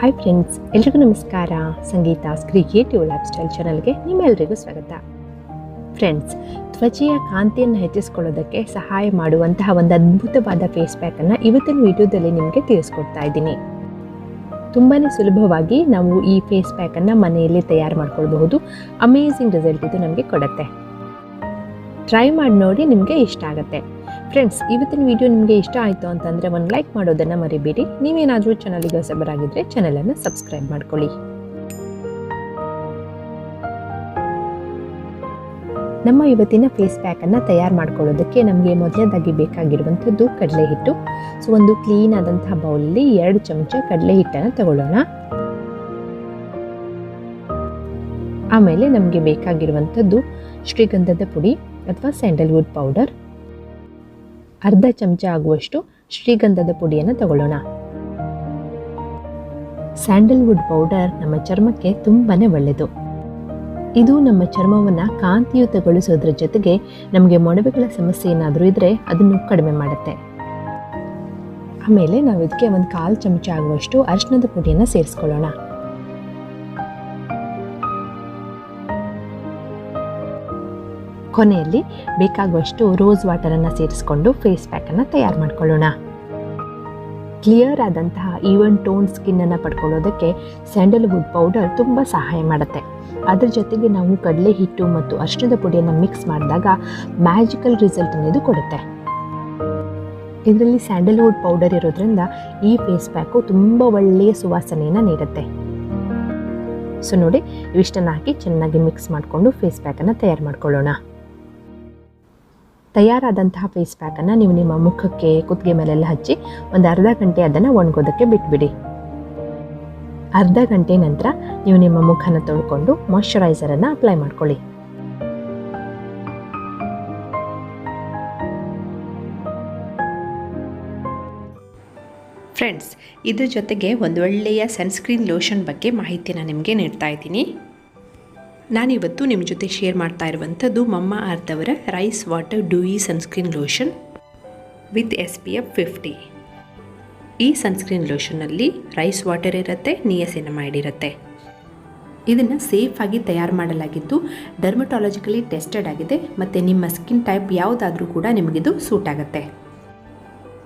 Hi friends ಎಲ್ರಿಗೂ ನಮಸ್ಕಾರ. ಸಂಗೀತ creative life style ಚಾನಲ್ಗೆ ನಿಮ್ಮೆಲ್ಲರಿಗೂ ಸ್ವಾಗತ. ಫ್ರೆಂಡ್ಸ್ ತ್ವಚೆಯ ಕಾಂತಿಯನ್ನು ಹೆಚ್ಚಿಸ್ಕೊಳ್ಳೋದಕ್ಕೆ ಸಹಾಯ ಮಾಡುವಂತಹ ಒಂದು ಅದ್ಭುತವಾದ ಫೇಸ್ ಪ್ಯಾಕನ್ನು ಇವತ್ತಿನ ವಿಡಿಯೋದಲ್ಲಿ ನಿಮಗೆ ತಿಳಿಸ್ಕೊಡ್ತಾ ಇದ್ದೀನಿ. ತುಂಬಾ ಸುಲಭವಾಗಿ ನಾವು ಈ ಫೇಸ್ ಪ್ಯಾಕನ್ನು ಮನೆಯಲ್ಲಿ ತಯಾರು ಮಾಡ್ಕೊಳ್ಬಹುದು. ಅಮೇಝಿಂಗ್ ರಿಸಲ್ಟ್ ಇದು ನಮಗೆ ಕೊಡುತ್ತೆ. ಟ್ರೈ ಮಾಡಿ ನೋಡಿ ನಿಮಗೆ ಇಷ್ಟ ಆಗುತ್ತೆ. ಫ್ರೆಂಡ್ಸ್ ಇವತ್ತಿನ ವಿಡಿಯೋ ನಿಮಗೆ ಇಷ್ಟ ಆಯಿತು ಅಂತಂದರೆ ಒಂದು ಲೈಕ್ ಮಾಡೋದನ್ನು ಮರಿಬೇಡಿ. ನೀವೇನಾದರೂ ಚಾನಲಿಗೆ ಹೊಸಬರಾಗಿದ್ದರೆ ಚಾನಲನ್ನು ಸಬ್ಸ್ಕ್ರೈಬ್ ಮಾಡ್ಕೊಳ್ಳಿ. ನಮ್ಮ ಇವತ್ತಿನ ಫೇಸ್ ಪ್ಯಾಕನ್ನು ತಯಾರು ಮಾಡ್ಕೊಳ್ಳೋದಕ್ಕೆ ನಮಗೆ ಮೊದಲನೇದಾಗಿ ಬೇಕಾಗಿರುವಂಥದ್ದು ಕಡಲೆ ಹಿಟ್ಟು ಸೊ ಒಂದು ಕ್ಲೀನ್ ಆದಂತಹ ಬೌಲಲ್ಲಿ ಎರಡು ಚಮಚ ಕಡಲೆ ಹಿಟ್ಟನ್ನು ತಗೊಳ್ಳೋಣ. ಆಮೇಲೆ ನಮಗೆ ಬೇಕಾಗಿರುವಂಥದ್ದು ಶ್ರೀಗಂಧದ ಪುಡಿ ಅಥವಾ ಸ್ಯಾಂಡಲ್ವುಡ್ ಪೌಡರ್ ಅರ್ಧ ಚಮಚ ಆಗುವಷ್ಟು ಶ್ರೀಗಂಧದ ಪುಡಿಯನ್ನು ತಗೊಳ್ಳೋಣ. ಸ್ಯಾಂಡಲ್ವುಡ್ ಪೌಡರ್ ನಮ್ಮ ಚರ್ಮಕ್ಕೆ ತುಂಬಾ ಒಳ್ಳೆಯದು. ಇದು ನಮ್ಮ ಚರ್ಮವನ್ನು ಕಾಂತಿಯುತಗೊಳಿಸೋದ್ರ ಜೊತೆಗೆ ನಮಗೆ ಮೊಡವೆಗಳ ಸಮಸ್ಯೆ ಏನಾದರೂ ಇದ್ದರೆ ಅದನ್ನು ಕಡಿಮೆ ಮಾಡುತ್ತೆ. ಆಮೇಲೆ ನಾವು ಇದಕ್ಕೆ ಒಂದು ಕಾಲು ಚಮಚ ಆಗುವಷ್ಟು ಅರಿಶಿನದ ಪುಡಿಯನ್ನು ಸೇರಿಸ್ಕೊಳ್ಳೋಣ. ಕೊನೆಯಲ್ಲಿ ಬೇಕಾಗುವಷ್ಟು ರೋಸ್ ವಾಟರನ್ನು ಸೇರಿಸ್ಕೊಂಡು ಫೇಸ್ ಪ್ಯಾಕನ್ನು ತಯಾರು ಮಾಡ್ಕೊಳ್ಳೋಣ. ಕ್ಲಿಯರ್ ಆದಂತಹ ಈವನ್ ಟೋನ್ ಸ್ಕಿನ್ನನ್ನು ಪಡ್ಕೊಳ್ಳೋದಕ್ಕೆ ಸ್ಯಾಂಡಲ್ವುಡ್ ಪೌಡರ್ ತುಂಬ ಸಹಾಯ ಮಾಡುತ್ತೆ. ಅದ್ರ ಜೊತೆಗೆ ನಾವು ಕಡಲೆ ಹಿಟ್ಟು ಮತ್ತು ಅರಿಶಿಣದ ಪುಡಿಯನ್ನು ಮಿಕ್ಸ್ ಮಾಡಿದಾಗ ಮ್ಯಾಜಿಕಲ್ ರಿಸಲ್ಟ್ ಅನ್ನೋದು ಕೊಡುತ್ತೆ. ಇದರಲ್ಲಿ ಸ್ಯಾಂಡಲ್ವುಡ್ ಪೌಡರ್ ಇರೋದ್ರಿಂದ ಈ ಫೇಸ್ ಪ್ಯಾಕು ತುಂಬ ಒಳ್ಳೆಯ ಸುವಾಸನೆಯನ್ನು ನೀಡುತ್ತೆ. ಸೊ ನೋಡಿ, ಇವಿಷ್ಟನ್ನು ಹಾಕಿ ಚೆನ್ನಾಗಿ ಮಿಕ್ಸ್ ಮಾಡಿಕೊಂಡು ಫೇಸ್ ಪ್ಯಾಕನ್ನು ತಯಾರು ಮಾಡ್ಕೊಳ್ಳೋಣ. ತಯಾರಾದಂತಹ ಫೇಸ್ ಪ್ಯಾಕನ್ನು ನೀವು ನಿಮ್ಮ ಮುಖಕ್ಕೆ, ಕುತ್ತಿಗೆ ಮೇಲೆಲ್ಲ ಹಚ್ಚಿ ಒಂದು ಅರ್ಧ ಗಂಟೆ ಅದನ್ನು ಒಣಗೋದಕ್ಕೆ ಬಿಟ್ಬಿಡಿ. ಅರ್ಧ ಗಂಟೆ ನಂತರ ನೀವು ನಿಮ್ಮ ಮುಖನ ತೊಳ್ಕೊಂಡು ಮಾಯಶ್ಚರೈಸರನ್ನು ಅಪ್ಲೈ ಮಾಡ್ಕೊಳ್ಳಿ. ಫ್ರೆಂಡ್ಸ್ ಇದ್ರ ಜೊತೆಗೆ ಒಂದು ಒಳ್ಳೆಯ ಸನ್ಸ್ಕ್ರೀನ್ ಲೋಷನ್ ಬಗ್ಗೆ ಮಾಹಿತಿನ ನಿಮಗೆ ನೀಡ್ತಾ ಇದ್ದೀನಿ. ನಾನಿವತ್ತು ನಿಮ್ಮ ಜೊತೆ ಶೇರ್ ಮಾಡ್ತಾ ಇರುವಂಥದ್ದು ಮಮ್ಮ ಅರ್ಥವರ rice water dewy sunscreen lotion with S P F fifty ಈ ಸನ್ಸ್ಕ್ರೀನ್ ಲೋಷನಲ್ಲಿ ರೈಸ್ ವಾಟರ್ ಇರುತ್ತೆ ನಿಯಸಿನಮೈಡ್ ಇರುತ್ತೆ. ಇದನ್ನು ಸೇಫಾಗಿ ತಯಾರು ಮಾಡಲಾಗಿದ್ದು ಡರ್ಮಟಾಲಜಿಕಲಿ ಟೆಸ್ಟೆಡ್ ಆಗಿದೆ ಮತ್ತು ನಿಮ್ಮ ಸ್ಕಿನ್ ಟೈಪ್ ಯಾವುದಾದ್ರೂ ಕೂಡ ನಿಮಗಿದು ಸೂಟ್ ಆಗುತ್ತೆ.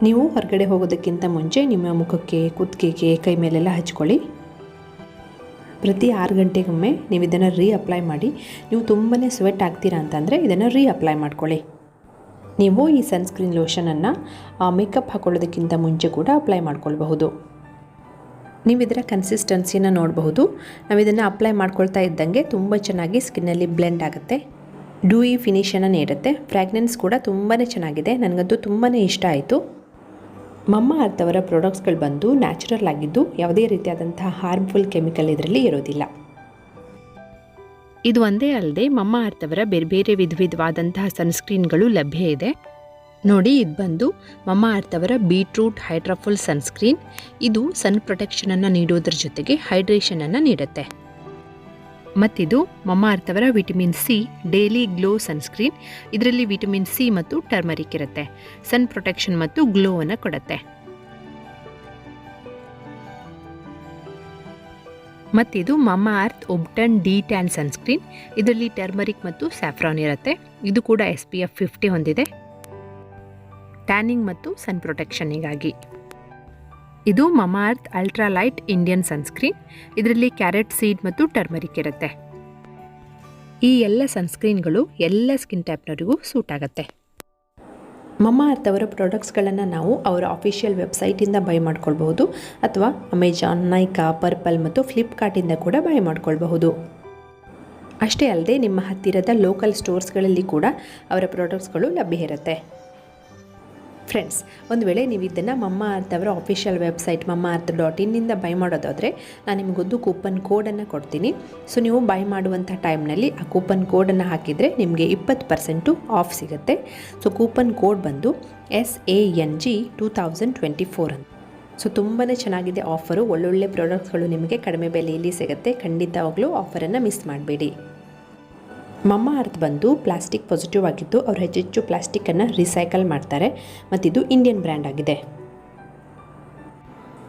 ನೀವು ಹೊರಗಡೆ ಹೋಗೋದಕ್ಕಿಂತ ಮುಂಚೆ ನಿಮ್ಮ ಮುಖಕ್ಕೆ, ಕುತ್ತಿಗೆಗೆ, ಕೈ ಮೇಲೆಲ್ಲ ಹಚ್ಕೊಳ್ಳಿ. ಪ್ರತಿ ಆರು ಗಂಟೆಗೊಮ್ಮೆ ನೀವು ಇದನ್ನು ರೀ ಅಪ್ಲೈ ಮಾಡಿ, ನೀವು ತುಂಬಾ ಸ್ವೆಟ್ ಆಗ್ತೀರಾ ಅಂತಂದರೆ ಇದನ್ನು ರೀ ಅಪ್ಲೈ ಮಾಡ್ಕೊಳ್ಳಿ. ನೀವು ಈ ಸನ್ಸ್ಕ್ರೀನ್ ಲೋಷನನ್ನು ಮೇಕಪ್ ಹಾಕೊಳ್ಳೋದಕ್ಕಿಂತ ಮುಂಚೆ ಕೂಡ ಅಪ್ಲೈ ಮಾಡ್ಕೊಳ್ಬಹುದು. ನೀವು ಇದರ ಕನ್ಸಿಸ್ಟೆನ್ಸಿನ ನೋಡಬಹುದು. ನಾವು ಇದನ್ನು ಅಪ್ಲೈ ಮಾಡ್ಕೊಳ್ತಾ ಇದ್ದಂಗೆ ತುಂಬ ಚೆನ್ನಾಗಿ ಸ್ಕಿನ್ನಲ್ಲಿ ಬ್ಲೆಂಡ್ ಆಗುತ್ತೆ. ಡೂಯಿ ಫಿನಿಷನ್ನು ನೀಡುತ್ತೆ. ಫ್ರ್ಯಾಗ್ನೆನ್ಸ್ ಕೂಡ ತುಂಬಾ ಚೆನ್ನಾಗಿದೆ. ನನಗಂತೂ ತುಂಬಾ ಇಷ್ಟ ಆಯಿತು. ಮಮ್ಮ ಅರ್ಥವರ ಪ್ರಾಡಕ್ಟ್ಸ್ಗಳು ಬಂದು ನ್ಯಾಚುರಲ್ ಆಗಿದ್ದು ಯಾವುದೇ ರೀತಿಯಾದಂತಹ ಹಾರ್ಮ್ಫುಲ್ ಕೆಮಿಕಲ್ ಇದರಲ್ಲಿ ಇರೋದಿಲ್ಲ. ಇದು ಒಂದೇ ಅಲ್ಲದೆ ಮಮ್ಮ ಅರ್ಥವರ ಬೇರೆ ಬೇರೆ ವಿಧ ವಿಧವಾದಂತಹ ಸನ್ಸ್ಕ್ರೀನ್ಗಳು ಲಭ್ಯ ಇದೆ. ನೋಡಿ, ಇದು ಬಂದು ಮಮ್ಮ ಅರ್ಥವರ ಬೀಟ್ರೂಟ್ ಹೈಡ್ರಾಫುಲ್ ಸನ್ಸ್ಕ್ರೀನ್ ಇದು ಸನ್ ಪ್ರೊಟೆಕ್ಷನನ್ನು ನೀಡೋದ್ರ ಜೊತೆಗೆ ಹೈಡ್ರೇಷನನ್ನು ನೀಡುತ್ತೆ. ಮತ್ತಿದು ಅವರ vitamin C, daily glow sunscreen. ಇದರಲ್ಲಿ ವಿಟಮಿನ್ ಸಿ ಮತ್ತು ಟರ್ಮರಿಕ್ ಇರುತ್ತೆ. ಸನ್ ಪ್ರೊಟೆಕ್ಷನ್ ಮತ್ತು ಗ್ಲೋವನ್ನು ಕೊಡುತ್ತೆ. ಮತ್ತಿದು Mamaearth ubtan de tan sunscreen. ಇದರಲ್ಲಿ ಟರ್ಮರಿಕ್ ಮತ್ತು ಸ್ಯಾಫ್ರಾನ್ ಇರುತ್ತೆ. ಇದು ಕೂಡ ಎಸ್ ಪಿ ಎಫ್ ಫಿಫ್ಟಿ ಹೊಂದಿದೆ. ಟ್ಯಾನಿಂಗ್ ಮತ್ತು ಸನ್ ಪ್ರೊಟೆಕ್ಷನಿಗಾಗಿ ಇದು Mamaearth ultra light Indian sunscreen. ಇದರಲ್ಲಿ ಕ್ಯಾರೆಟ್ ಸೀಡ್ ಮತ್ತು ಟರ್ಮರಿಕ್ ಇರುತ್ತೆ. ಈ ಎಲ್ಲ ಸನ್ಸ್ಕ್ರೀನ್ಗಳು ಎಲ್ಲ ಸ್ಕಿನ್ ಟೈಪ್ನವರಿಗೂ ಸೂಟ್ ಆಗುತ್ತೆ. ಮಮಾರ್ತ್ ಅವರ ಪ್ರಾಡಕ್ಟ್ಸ್ಗಳನ್ನು ನಾವು ಅವರ ಅಫಿಷಿಯಲ್ ವೆಬ್ಸೈಟಿಂದ ಬೈ ಮಾಡ್ಕೊಳ್ಬಹುದು, ಅಥವಾ ಅಮೆಜಾನ್, ನೈಕಾ, ಪರ್ಪಲ್ ಮತ್ತು ಫ್ಲಿಪ್ಕಾರ್ಟಿಂದ ಕೂಡ ಬೈ ಮಾಡ್ಕೊಳ್ಬಹುದು. ಅಷ್ಟೇ ಅಲ್ಲದೆ, ನಿಮ್ಮ ಹತ್ತಿರದ ಲೋಕಲ್ ಸ್ಟೋರ್ಸ್ಗಳಲ್ಲಿ ಕೂಡ ಅವರ ಪ್ರಾಡಕ್ಟ್ಸ್ಗಳು ಲಭ್ಯ ಇರುತ್ತೆ. ಫ್ರೆಂಡ್ಸ್ ಒಂದು ವೇಳೆ ನೀವು ಇದನ್ನು ಮಮ್ಮ ಅರ್ಥ ಅವರ ಅಫಿಷಿಯಲ್ ವೆಬ್ಸೈಟ್ ಮಮ್ಮ ಅರ್ಥ ಡಾಟ್ ಇನ್ನಿಂದ ಬೈ ಮಾಡೋದಾದರೆ ನಾನು ನಿಮಗೊಂದು ಕೂಪನ್ ಕೋಡನ್ನು ಕೊಡ್ತೀನಿ. ಸೊ ನೀವು ಬೈ ಮಾಡುವಂಥ ಟೈಮ್ನಲ್ಲಿ ಆ ಕೂಪನ್ ಕೋಡನ್ನು ಹಾಕಿದರೆ ನಿಮಗೆ ಇಪ್ಪತ್ತು ಪರ್ಸೆಂಟು ಆಫ್ ಸಿಗುತ್ತೆ. ಸೊ ಕೂಪನ್ ಕೋಡ್ ಬಂದು S A N G two thousand twenty four ಅಂತ. ಸೊ ತುಂಬಾ ಚೆನ್ನಾಗಿದೆ ಆಫರು ಒಳ್ಳೊಳ್ಳೆ ಪ್ರಾಡಕ್ಟ್ಸ್ಗಳು ನಿಮಗೆ ಕಡಿಮೆ ಬೆಲೆಯಲ್ಲಿ ಸಿಗುತ್ತೆ. ಖಂಡಿತವಾಗ್ಲೂ ಆಫರನ್ನು ಮಿಸ್ ಮಾಡಬೇಡಿ. ಮಮ್ಮ ಅರ್ಥ್ ಬಂದು ಪ್ಲಾಸ್ಟಿಕ್ ಪಾಸಿಟಿವ್ ಆಗಿದ್ದು ಅವರು ಹೆಚ್ಚೆಚ್ಚು ಪ್ಲಾಸ್ಟಿಕ್ಕನ್ನು ರಿಸೈಕಲ್ ಮಾಡ್ತಾರೆ. ಮತ್ತಿದು ಇಂಡಿಯನ್ ಬ್ರ್ಯಾಂಡ್ ಆಗಿದೆ.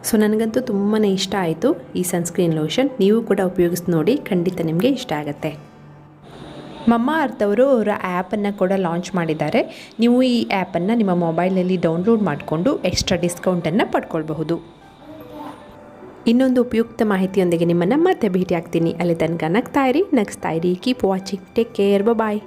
ಸೊ ನನಗಂತೂ ತುಂಬಾ ಇಷ್ಟ ಆಯಿತು ಈ ಸನ್ಸ್ಕ್ರೀನ್ ಲೋಷನ್ ನೀವು ಕೂಡ ಉಪಯೋಗಿಸಿ ನೋಡಿ ಖಂಡಿತ ನಿಮಗೆ ಇಷ್ಟ ಆಗುತ್ತೆ. ಮಮ್ಮ ಅರ್ತ್ ಅವರು ಅವರ ಆ್ಯಪನ್ನು ಕೂಡ ಲಾಂಚ್ ಮಾಡಿದ್ದಾರೆ. ನೀವು ಈ ಆ್ಯಪನ್ನು ನಿಮ್ಮ ಮೊಬೈಲಲ್ಲಿ ಡೌನ್ಲೋಡ್ ಮಾಡಿಕೊಂಡು ಎಕ್ಸ್ಟ್ರಾ ಡಿಸ್ಕೌಂಟನ್ನು ಪಡ್ಕೊಳ್ಬಹುದು. ಇನ್ನೊಂದು ಉಪಯುಕ್ತ ಮಾಹಿತಿಯೊಂದಿಗೆ ನಿಮ್ಮನ್ನು ಮತ್ತೆ ಭೇಟಿ ಆಗ್ತೀನಿ ಅಲ್ಲಿ ತನಕ ನಗ್ತಾ ಇರಿ ನಗಿಸ್ತಾ ಇರಿ keep watching take care bye